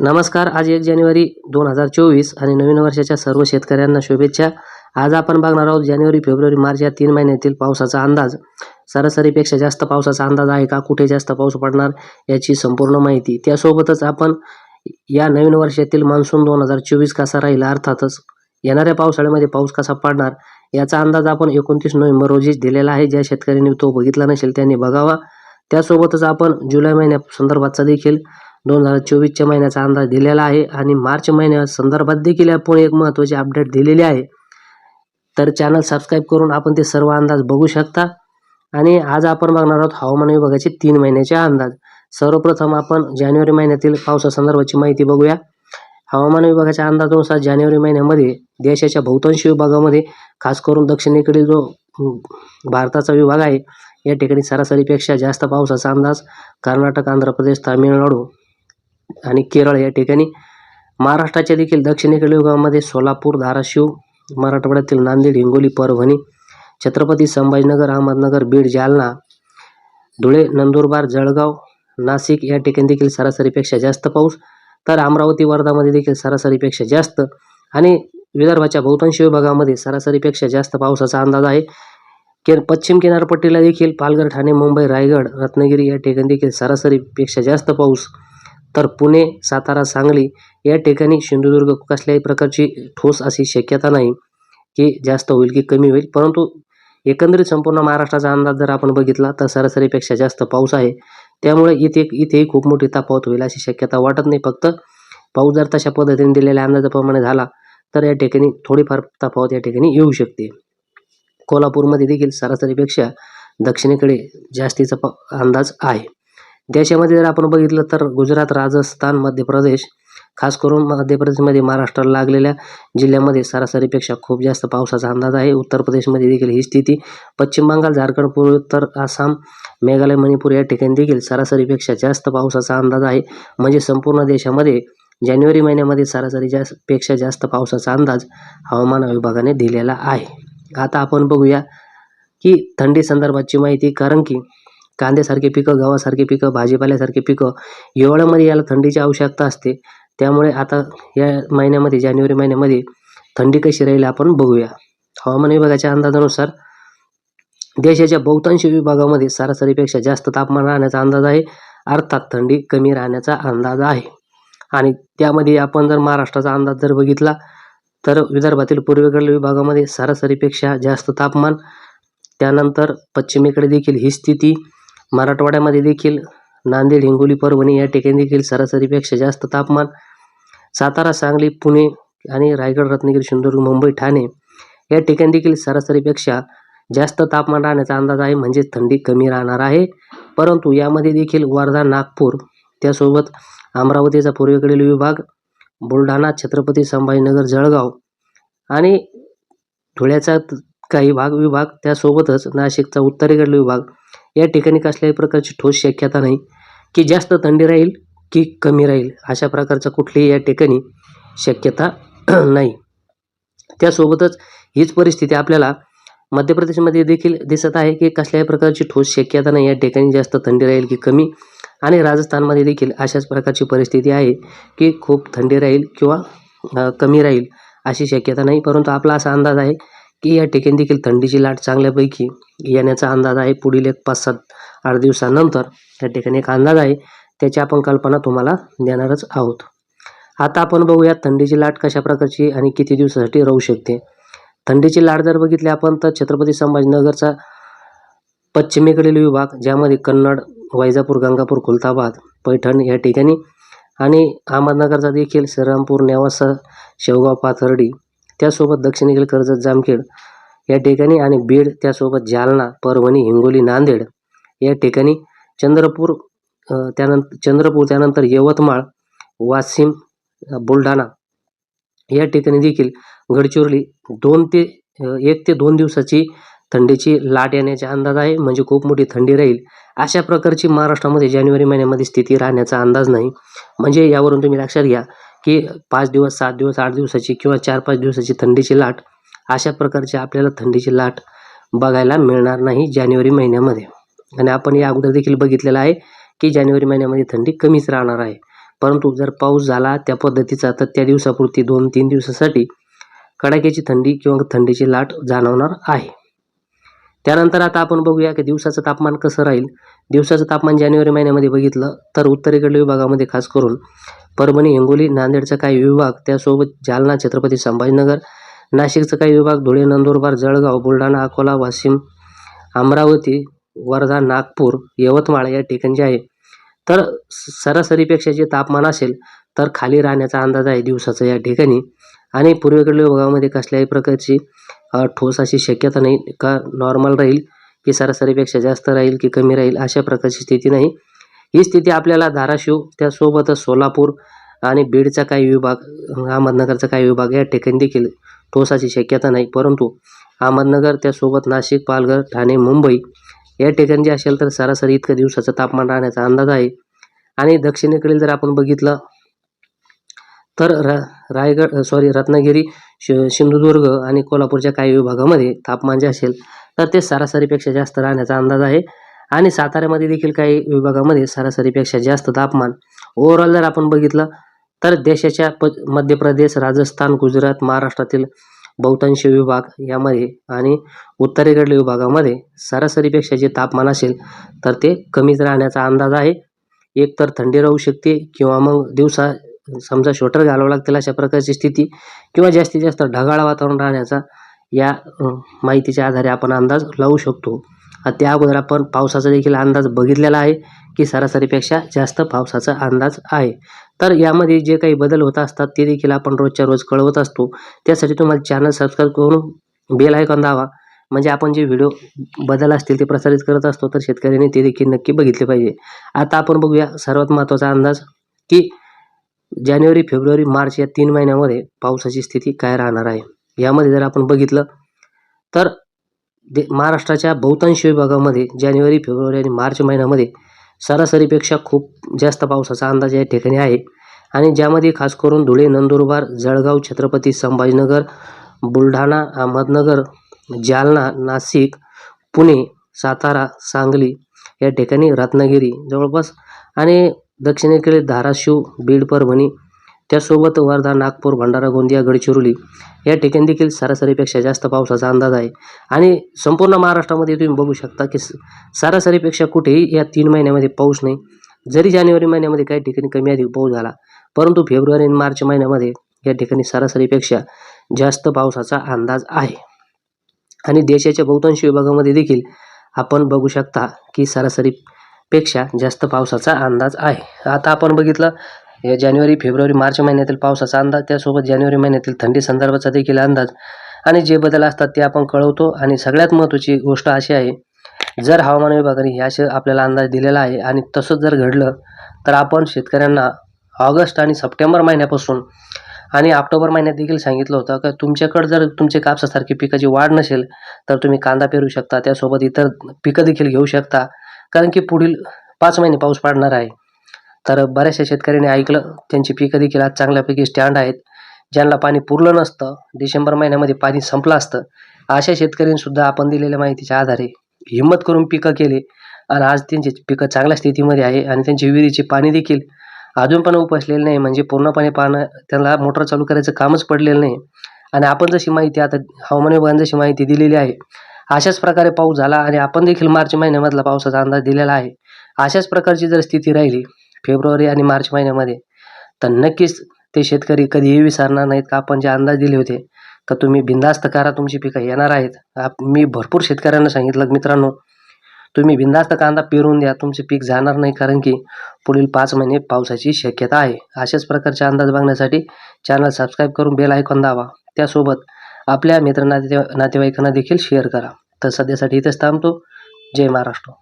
नमस्कार आज एक जानेवारी दोन हजार चोवीस आणि नवीन वर्षाच्या सर्व शेतकऱ्यांना शुभेच्छा. आज आपण बघणार आहोत जानेवारी फेब्रुवारी मार्च या तीन महिन्यातील पावसाचा अंदाज. सरासरीपेक्षा जास्त पावसाचा अंदाज आहे का? कुठे जास्त पाऊस पडणार? याची संपूर्ण माहिती. त्यासोबतच आपण या नवीन वर्षातील मान्सून दोन हजार चोवीस कसा राहील अर्थातच येणाऱ्या पावसाळ्यामध्ये पाऊस कसा पडणार? याचा अंदाज आपण एकोणतीस नोव्हेंबर रोजीच दिलेला आहे. ज्या शेतकऱ्यांनी तो बघितला नसेल त्यांनी बघावा. त्यासोबतच आपण जुलै महिन्या संदर्भातचा देखील दोन हजार चोवीसच्या महिन्याचा अंदाज दिलेला आहे आणि मार्च महिन्या संदर्भात देखील आपण एक महत्त्वाची अपडेट दिलेली आहे. तर चॅनल सबस्क्राईब करून आपण ते सर्व अंदाज बघू शकता. आणि आज आपण बघणार आहोत हवामान विभागाचे तीन महिन्याचे अंदाज. सर्वप्रथम आपण जानेवारी महिन्यातील पावसासंदर्भाची माहिती बघूया. हवामान विभागाच्या अंदाजानुसार जानेवारी महिन्यामध्ये देशाच्या बहुतांश विभागामध्ये खास करून दक्षिणेकडील जो भारताचा विभाग आहे या ठिकाणी सरासरीपेक्षा जास्त पावसाचा अंदाज कर्नाटक आंध्र प्रदेश तामिळनाडू आणि केरळ या ठिकाणी. महाराष्ट्राच्या देखील दक्षिणेकडील विभागामध्ये सोलापूर धाराशिव मराठवाड्यातील नांदेड हिंगोली परभणी छत्रपती संभाजीनगर अहमदनगर बीड जालना धुळे नंदुरबार जळगाव नाशिक या ठिकाणी देखील सरासरीपेक्षा जास्त पाऊस. तर अमरावती वर्धामध्ये देखील सरासरीपेक्षा जास्त आणि विदर्भाच्या बहुतांश विभागामध्ये सरासरीपेक्षा जास्त पावसाचा अंदाज आहे. के पश्चिम किनारपट्टीला देखील पालघर ठाणे मुंबई रायगड रत्नागिरी या ठिकाणी देखील सरासरीपेक्षा जास्त पाऊस. तर पुणे सातारा सांगली या ठिकाणी सिंधुदुर्ग कसल्याही प्रकारची ठोस अशी शक्यता नाही की जास्त होईल की कमी होईल. परंतु एकंदरीत संपूर्ण महाराष्ट्राचा अंदाज जर आपण बघितला तर सरासरीपेक्षा जास्त पाऊस आहे. त्यामुळे इथे इथेही खूप मोठी तफावत होईल अशी शक्यता वाटत नाही. फक्त पाऊस जर तशा पद्धतीने दिलेल्या अंदाजाप्रमाणे झाला तर या ठिकाणी थोडीफार तफावत या ठिकाणी येऊ शकते. कोल्हापूरमध्ये देखील सरासरीपेक्षा दक्षिणेकडे जास्तीचा प अंदाज आहे. देशामध्ये जर आपण बघितलं तर गुजरात राजस्थान मध्य प्रदेश खास करून मध्य प्रदेशमध्ये महाराष्ट्राला लागलेल्या जिल्ह्यामध्ये सरासरीपेक्षा खूप जास्त पावसाचा अंदाज आहे. उत्तर प्रदेशमध्ये देखील ही स्थिती. पश्चिम बंगाल झारखंड पूर्वोत्तर आसाम मेघालय मणिपूर या ठिकाणी देखील सरासरीपेक्षा जास्त पावसाचा अंदाज आहे. म्हणजे संपूर्ण देशामध्ये जानेवारी महिन्यामध्ये सरासरी जास्त पेक्षा जास्त पावसाचा अंदाज हवामान विभागाने दिलेला आहे. आता आपण बघूया की थंडी संदर्भाची माहिती कारण की कांद्यासारखे पिकं गव्हासारखे पिकं भाजीपाल्यासारखे पिकं हिवाळ्यामध्ये याला थंडीची आवश्यकता असते. त्यामुळे आता या महिन्यामध्ये जानेवारी महिन्यामध्ये थंडी कशी राहील आपण बघूया. हवामान विभागाच्या अंदाजानुसार देशाच्या बहुतांश विभागामध्ये सरासरीपेक्षा जास्त तापमान राहण्याचा अंदाज आहे. अर्थात थंडी कमी राहण्याचा अंदाज आहे. आणि त्यामध्ये आपण जर महाराष्ट्राचा अंदाज जर बघितला तर विदर्भातील पूर्वेकडील विभागामध्ये सरासरीपेक्षा जास्त तापमान त्यानंतर पश्चिमेकडे देखील ही स्थिती मराठवाड्यामध्ये देखील नांदेड हिंगोली परभणी या ठिकाणी देखील सरासरीपेक्षा जास्त तापमान सातारा सांगली पुणे आणि रायगड रत्नागिरी सिंधुदुर्ग मुंबई ठाणे या ठिकाणी देखील सरासरीपेक्षा जास्त तापमान राहण्याचा अंदाज आहे. म्हणजे थंडी कमी राहणार आहे. परंतु यामध्ये देखील वर्धा नागपूर त्यासोबत अमरावतीचा पूर्वेकडील विभाग बुलढाणा छत्रपती संभाजीनगर जळगाव आणि धुळ्याचा काही भाग विभाग त्यासोबतच नाशिकचा उत्तरेकडील विभाग या ठिकाणी कसल्याही प्रकारची ठोस शक्यता नाही. की जास्त थंडी राहील की कमी राहील अशा प्रकारचा कुठलीही या ठिकाणी शक्यता नाही. त्यासोबतच हीच परिस्थिती आपल्याला मध्य प्रदेशमध्ये देखील दिसत आहे की कसल्याही प्रकारची ठोस शक्यता नाही. या ठिकाणी जास्त थंडी राहील की कमी आणि राजस्थानमध्ये देखील अशाच प्रकारची परिस्थिती आहे की खूप थंडी राहील किंवा कमी राहील अशी शक्यता नाही. परंतु आपला असा अंदाज आहे की या ठिकाणी देखील थंडीची लाट चांगल्यापैकी येण्याचा अंदाज आहे. पुढील एक पाच सात आठ दिवसानंतर या ठिकाणी एक अंदाज आहे. त्याची आपण कल्पना तुम्हाला देणारच आहोत. आता आपण बघूया थंडीची लाट कशा प्रकारची आणि किती दिवसासाठी राहू शकते. थंडीची लाट जर बघितली आपण तर छत्रपती संभाजीनगरचा पश्चिमेकडील विभाग ज्यामध्ये कन्नड वैजापूर गंगापूर खुलताबाद पैठण या ठिकाणी आणि अहमदनगरचा देखील श्रीरामपूर नेवासा शेवगाव पाथर्डी त्यासोबत दक्षिणेकडील कर्जत जामखेड या ठिकाणी आणि बीड त्यासोबत जालना परभणी हिंगोली नांदेड या ठिकाणी चंद्रपूर त्यानंतर चंद्रपूर त्यानंतर यवतमाळ वाशिम बुलढाणा या ठिकाणी देखील गडचिरोली दोन ते एक ते दोन दिवसाची थंडीची लाट येण्याचा अंदाज आहे. म्हणजे खूप मोठी थंडी राहील. अशा प्रकारची महाराष्ट्रामध्ये जानेवारी महिन्यामध्ये स्थिती राहण्याचा अंदाज नाही. म्हणजे यावरून तुम्ही लक्षात घ्या की पाच दिवस सात दिवस आठ दिवसाची किंवा चार पाच दिवसाची थंडीची लाट अशा प्रकारची आपल्याला थंडीची लाट बघायला मिळणार नाही जानेवारी महिन्यामध्ये. आणि आपण या अगोदर देखील बघितलेलं आहे की जानेवारी महिन्यामध्ये थंडी कमीच राहणार आहे. परंतु जर पाऊस झाला त्या पद्धतीचा तर त्या दिवसापुरती दोन तीन दिवसासाठी कडाक्याची थंडी किंवा थंडीची लाट जाणवणार आहे. त्यानंतर आता आपण बघूया की दिवसाचं तापमान कसं राहील. दिवसाचं तापमान जानेवारी महिन्यामध्ये बघितलं तर उत्तरेकडील विभागामध्ये खास करून परभणी हिंगोली नांदेडचा काही विभाग त्यासोबत जालना छत्रपती संभाजीनगर नाशिकचा काही विभाग धुळे नंदुरबार जळगाव बुलढाणा अकोला वाशिम अमरावती वर्धा नागपूर यवतमाळ या ठिकाणी जे आहे. तर सरासरीपेक्षा जे तापमान असेल तर खाली राहण्याचा अंदाज आहे दिवसाचा या ठिकाणी. आणि पूर्वेकडील विभागामध्ये कसल्याही प्रकारची ठोस अशी शक्यता नाही का नॉर्मल राहील की सरासरीपेक्षा जास्त राहील की कमी राहील अशा प्रकारची स्थिती नाही. ही स्थिती आपल्याला धाराशिव त्यासोबतच सोलापूर आणि बीडचा काही विभाग अहमदनगरचा काही विभाग या ठिकाणी देखील ठोसाची शक्यता नाही. परंतु अहमदनगर त्यासोबत नाशिक पालघर ठाणे मुंबई या ठिकाणी जे असेल तर सरासरी इतकं दिवसाचं तापमान राहण्याचा अंदाज आहे. आणि दक्षिणेकडील जर आपण बघितलं तर रा रायगड सॉरी रत्नागिरी शि सिंधुदुर्ग आणि कोल्हापूरच्या काही विभागामध्ये तापमान जे असेल तर ते सरासरीपेक्षा जास्त राहण्याचा अंदाज आहे. आणि साताऱ्यामध्ये देखील काही विभागामध्ये सरासरीपेक्षा जास्त तापमान. ओव्हरऑल जर आपण बघितलं तर देशाच्या प मध्य प्रदेश राजस्थान गुजरात महाराष्ट्रातील बहुतांश विभाग यामध्ये आणि उत्तरेकडील विभागामध्ये सरासरीपेक्षा जे तापमान असेल तर ते कमीच राहण्याचा अंदाज आहे. एक तर थंडी राहू शकते किंवा मग दिवसा समजा शोटर घालावं लागतील अशा प्रकारची स्थिती किंवा जास्तीत जास्त ढगाळ वातावरण राहण्याचा या माहितीच्या आधारे आपण अंदाज लावू शकतो. त्या अगोदर आपण पावसाचा देखील अंदाज बघितलेला आहे की सरासरीपेक्षा जास्त पावसाचा अंदाज आहे. तर यामध्ये जे काही बदल होत असतात ते देखील आपण रोजच्या रोज कळवत असतो. त्यासाठी तुम्हाला चॅनल सबस्क्राईब करून बेल आयकॉन दावा म्हणजे आपण जे व्हिडिओ बदल असतील ते प्रसारित करत असतो तर शेतकऱ्यांनी ते देखील नक्की बघितले पाहिजे. आता आपण बघूया सर्वात महत्त्वाचा अंदाज की जानेवारी फेब्रुवारी मार्च या तीन महिन्यामध्ये पावसाची स्थिती काय राहणार आहे? यामध्ये जर आपण बघितलं तर दे महाराष्ट्राच्या बहुतांश विभागामध्ये जानेवारी फेब्रुवारी आणि मार्च महिन्यामध्ये सरासरीपेक्षा खूप जास्त पावसाचा अंदाज या ठिकाणी आहे. आणि ज्यामध्ये खास करून धुळे नंदुरबार जळगाव छत्रपती संभाजीनगर बुलढाणा अहमदनगर जालना नाशिक पुणे सातारा सांगली या ठिकाणी रत्नागिरी जवळपास आणि दक्षिणेकडे धाराशिव बीड परभणी त्यासोबत वर्धा नागपूर भंडारा गोंदिया गडचिरोली या ठिकाणी देखील सरासरीपेक्षा जास्त पावसाचा अंदाज आहे. आणि संपूर्ण महाराष्ट्रामध्ये तुम्ही बघू शकता की स- सरासरीपेक्षा कुठेही या तीन महिन्यामध्ये पाऊस नाही. जरी जानेवारी महिन्यामध्ये काही ठिकाणी कमी अधिक पाऊस झाला परंतु फेब्रुवारी आणि मार्च महिन्यामध्ये या ठिकाणी सरासरीपेक्षा जास्त पावसाचा अंदाज आहे. आणि देशाच्या बहुतांश विभागामध्ये देखील आपण बघू शकता की सरासरी पेक्षा जास्त पावसाचा अंदाज आहे. आता आपण बघितलं या जानेवारी फेब्रुवारी मार्च महिन्यातील पावसाचा अंदाज त्यासोबत जानेवारी महिन्यातील थंडी संदर्भाचा देखील अंदाज आणि जे बदल असतात ते आपण कळवतो. आणि सगळ्यात महत्त्वाची गोष्ट अशी आहे जर हवामान विभागाने हे असे आपल्याला अंदाज दिलेला आहे आणि तसंच जर घडलं तर आपण शेतकऱ्यांना ऑगस्ट आणि सप्टेंबर महिन्यापासून आणि ऑक्टोबर महिन्यात देखील सांगितलं होतं का तुमच्याकडं जर तुमचे कापसासारखी पिकाची वाढ नसेल तर तुम्ही कांदा पेरू शकता त्यासोबत इतर पिकं देखील घेऊ शकता. कारण की पुढील पाच महिने पाऊस पडणार आहे. तर बऱ्याचशा शेतकऱ्यांनी ऐकलं त्यांची पिकं देखील आज चांगल्यापैकी स्टँड आहेत. ज्यांना पाणी पुरलं नसतं डिसेंबर महिन्यामध्ये पाणी संपलं असतं अशा शेतकऱ्यांनीसुद्धा आपण दिलेल्या माहितीच्या आधारे हिंमत करून पिकं केली. आणि आज त्यांची पिकं चांगल्या स्थितीमध्ये आहे आणि त्यांची विहिरीचे पाणी देखील अजून पण उपसलेलं नाही. म्हणजे पूर्णपणे पानं त्यांना मोटर चालू करायचं कामच पडलेलं नाही. आणि आपण जशी माहिती आता हवामान विभागाने जशी माहिती दिलेली आहे अशाच प्रकारे पाऊस झाला आणि आपण देखील मार्च महिन्यामधला पावसाचा अंदाज दिलेला आहे. अशाच प्रकारची जर स्थिती राहिली फेब्रुवारी आणि मार्च महिन्यामध्ये तर नक्कीच ते शेतकरी कधीही विसरणार नाहीत. का आपण जे अंदाज दिले होते का तुम्ही बिंदास्त करा तुमची पिकं येणार आहेत. मी भरपूर शेतकऱ्यांना सांगितलं मित्रांनो तुम्ही बिंदास्त कांदा पेरून द्या तुमचे पीक जाणार नाही कारण की पुढील पाच महिने पावसाची शक्यता आहे. अशाच प्रकारचे अंदाज बघण्यासाठी चॅनल सबस्क्राईब करून बेल आयकॉन दावा त्यासोबत आपल्या मित्र नाते नातेवाईकांना देखील शेअर करा. तर सध्यासाठी इथेच थांबतो. जय महाराष्ट्र.